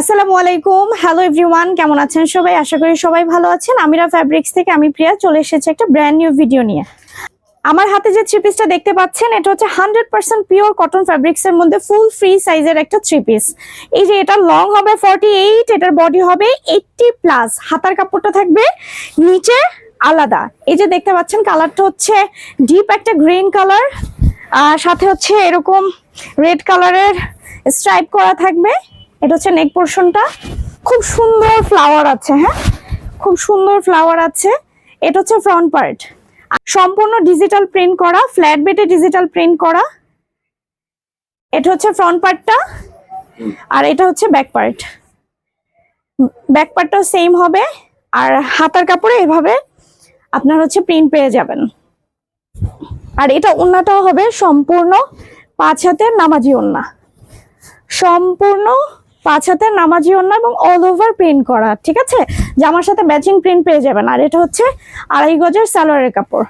আসসালামু আলাইকুম। Hello everyone কেমন আছেন সবাই? আশা করি সবাই ভালো আছেন। আমিরা ফ্যাব্রিক্স থেকে আমি প্রিয়া চলে এসেছি একটা ব্র্যান্ড নিউ ভিডিও নিয়ে। আমার হাতে যে থ্রি পিসটা দেখতে পাচ্ছেন, এটা হচ্ছে hundred percent pure cotton fabrics এর মধ্যে ফুল ফ্রি সাইজের একটা থ্রি পিস এই যে এটা লং হবে ফর্টি এইট এটার বডি হবে এইটটি প্লাস হাতার কাপড়টা থাকবে নিচে আলাদা। এই যে দেখতে পাচ্ছেন কালারটা হচ্ছে ডিপ একটা গ্রিন কালার আর সাথে হচ্ছে এরকম রেড কালারের স্ট্রাইপ করা থাকবে। এটা হচ্ছে নেক পোর্শনটা। খুব সুন্দর ফ্লাওয়ার আছে হ্যাঁ? খুব সুন্দর ফ্লাওয়ার আছে। এটা হচ্ছে ফ্রন্ট পার্ট। সম্পূর্ণ ডিজিটাল প্রিন্ট করা, ফ্ল্যাট বেটে ডিজিটাল প্রিন্ট করা। এটা হচ্ছে ফ্রন্ট পার্টটা আর এটা হচ্ছে ব্যাক পার্ট। ব্যাক পার্টটাও সেম হবে আর হাতার কাপড়ে এভাবে আপনার হচ্ছে প্রিন্ট পেয়ে যাবেন। আর এটা ওন্নাটাও হবে সম্পূর্ণ পাঁচ হাতের নামাজি ওন্না। সম্পূর্ণ পাঁচ হাতের নামাজি ওন্না এবং অল ওভার প্রিন্ট করা, ঠিক আছে? জামার সাথে ম্যাচিং প্রিন্ট পেয়ে যাবেন। আর এটা হচ্ছে আড়াই গজের সালোয়ারের কাপড়।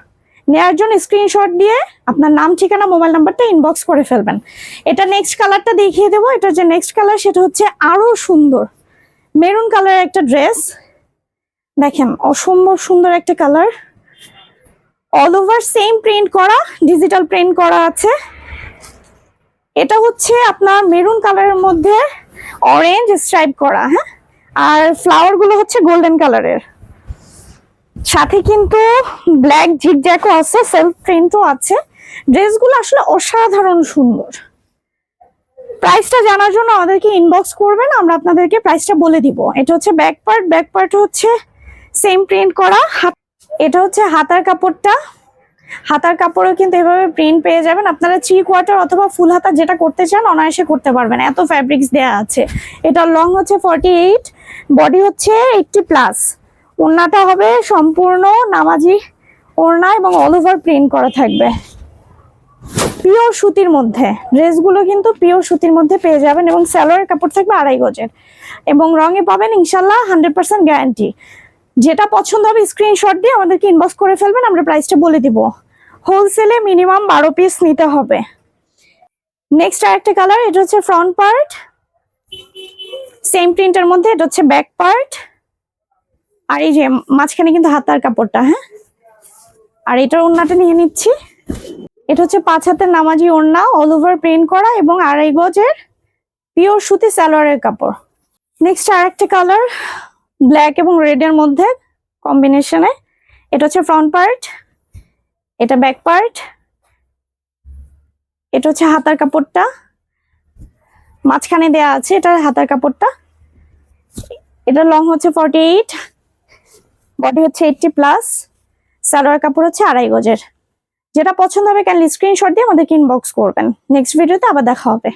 নেওয়ার জন্য স্ক্রিনশট দিয়ে আপনার নাম, ঠিকানা মোবাইল নাম্বারটা ইনবক্স করে ফেলবেন। এটা নেক্সট কালারটা দেখিয়ে দেবো। এটা যে নেক্সট কালার সেটা হচ্ছে আরও সুন্দর। মেরুন কালারের একটা ড্রেস দেখেন, অসম্ভব সুন্দর একটা colour all over same print করা ডিজিটাল প্রিন্ট করা আছে। এটা হচ্ছে আপনার মেরুন কালারের মধ্যে অরেঞ্জ স্ট্রাইপ করা হ্যাঁ? আর ফ্লাওয়ারগুলো হচ্ছে গোল্ডেন কালারের সাথে কিন্তু ব্ল্যাক ঝিকজ্যাকও আছে সেলফ প্রিন্টও আছে। ড্রেসগুলো আসলে অসাধারণ সুন্দর। প্রাইসটা জানার জন্য আমাদেরকে ইনবক্স করবেন, আমরা আপনাদেরকে প্রাইসটা বলে দিব। এটা হচ্ছে ব্যাক পার্ট ব্যাক পার্ট হচ্ছে সেম প্রিন্ট করা এটা হচ্ছে হাতার কাপড়টা। হাতার কাপড়েও কিন্তু এভাবে প্রিন্ট পেয়ে যাবেন। আপনারা থ্রি কোয়ার্টার অথবা ফুল হাতা যেটা করতে চান, অনায়াসে করতে পারবেন। এত ফ্যাব্রিক্স দেয়া আছে। এটা লং হচ্ছে ফর্টি এইট বডি হচ্ছে এইটটি প্লাস ওড়নাটা হবে সম্পূর্ণ নামাজি ওড়না এবং অল ওভার প্রিন্ট করা থাকবে। পিওর সুতির মধ্যে। ড্রেসগুলো কিন্তু পিওর সুতির মধ্যে পেয়ে যাবেন এবং স্যালোয়ার কাপড় থাকবে আড়াই গজের। এবং রঙে পাবেন ইনশাল্লাহ হান্ড্রেড পার্সেন্ট গ্যারান্টি যেটা পছন্দ হবে স্ক্রিনশট দিয়ে আমাদেরকে ইনবক্স করে ফেলবেন, আমরা প্রাইসটা বলে দিব। হোলসেলে মিনিমাম বারো পিস নিতে হবে। নেক্সট আরেকটা কালার এটা হচ্ছে ফ্রন্ট পার্ট সেম প্রিন্টের মধ্যে, এটা হচ্ছে ব্যাক পার্ট আর এই যে মাঝখানে কিন্তু হাতার কাপড়টা হ্যাঁ? আর এটার ওড়নাটা নিয়ে নিচ্ছি। এটা হচ্ছে পাঁচ হাতের নামাজি ওড়না অল ওভার প্রিন্ট করা এবং আড়াই গজের পিওর সুতি সালোয়ারের কাপড়। নেক্সট আরেকটা কালার ব্ল্যাক এবং রেড এর মধ্যে কম্বিনেশনে এটা হচ্ছে ফ্রন্ট পার্ট এটা ব্যাক পার্ট এটা হচ্ছে হাতার কাপড়টা। মাঝখানে দেয়া আছে এটা হাতার কাপড়টা। এটা লং হচ্ছে ফর্টি এইট বডি হচ্ছে এইটটি প্লাস সালোয়ার কাপড় হচ্ছে আড়াই গজের। যেটা পছন্দ হবে ক্যানলি স্ক্রিনশট দিয়ে আমাদেরকে ইনবক্স করবেন। নেক্সট ভিডিওতে আবার দেখা হবে।